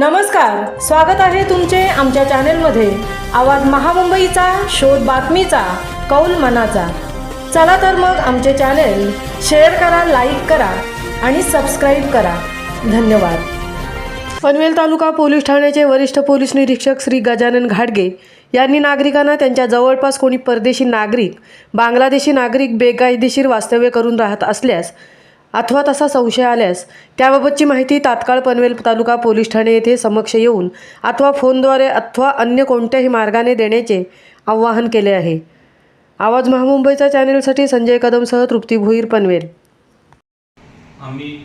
नमस्कार स्वागत आहे तुमचे आमच्या चॅनेलमध्ये. आवाज महामुंबईचा शोध बातमीचा कौल मनाचा. चला तर मग आमचे चॅनेल शेअर करा लाईक करा आणि सबस्क्राईब करा. धन्यवाद. पनवेल तालुका पोलीस ठाण्याचे वरिष्ठ पोलीस निरीक्षक श्री गजानन घाडगे यांनी नागरिकांना त्यांच्या जवळपास कोणी परदेशी नागरिक बांगलादेशी नागरिक बेकायदेशीर वास्तव्य करून राहत असल्यास अथवा तसा संशय आल्यास त्याबाबतची माहिती तात्काळ पनवेल तालुका पोलीस ठाणे येथे समक्ष येऊन अथवा फोनद्वारे अथवा अन्य कोणत्याही मार्गाने देण्याचे आवाहन केले आहे. आवाज महामुंबईचा चॅनेलसाठी संजय कदमसह तृप्ती भुईर पनवेल. आम्ही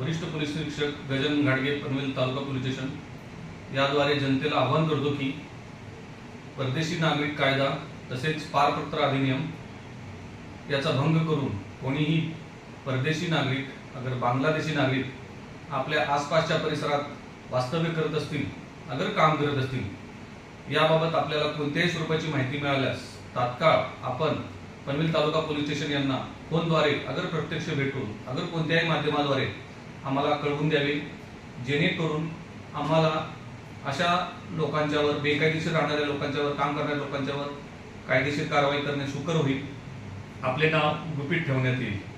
वरिष्ठ पोलीस निरीक्षक गजन घाडगे पनवेल तालुका पोलीस स्टेशन याद्वारे जनतेला आवाहन करतो की परदेशी नागरिक कायदा तसेच पारपत्र अधिनियम याचा भंग करून कोणीही परदेशी नागरिक अगर बांगलादेशी नागरिक आपल्या आसपासच्या परिसरात वास्तव्य करत असतील अगर काम करत असतील याबाबत आपल्याला कोणत्याही स्वरूपाची माहिती मिळाल्यास तात्काळ आपण पनवेल तालुका पोलीस स्टेशन यांना फोनद्वारे अगर प्रत्यक्ष भेटून अगर कोणत्याही माध्यमाद्वारे आम्हाला कळवून द्यावे जेणेकरून आम्हाला अशा लोकांच्यावर बेकायदेशीर राहणाऱ्या लोकांच्यावर काम करणाऱ्या लोकांच्यावर कायदेशीर कारवाई करणे सुकर होईल. आपले नाव गुपित ठेवण्यात येईल.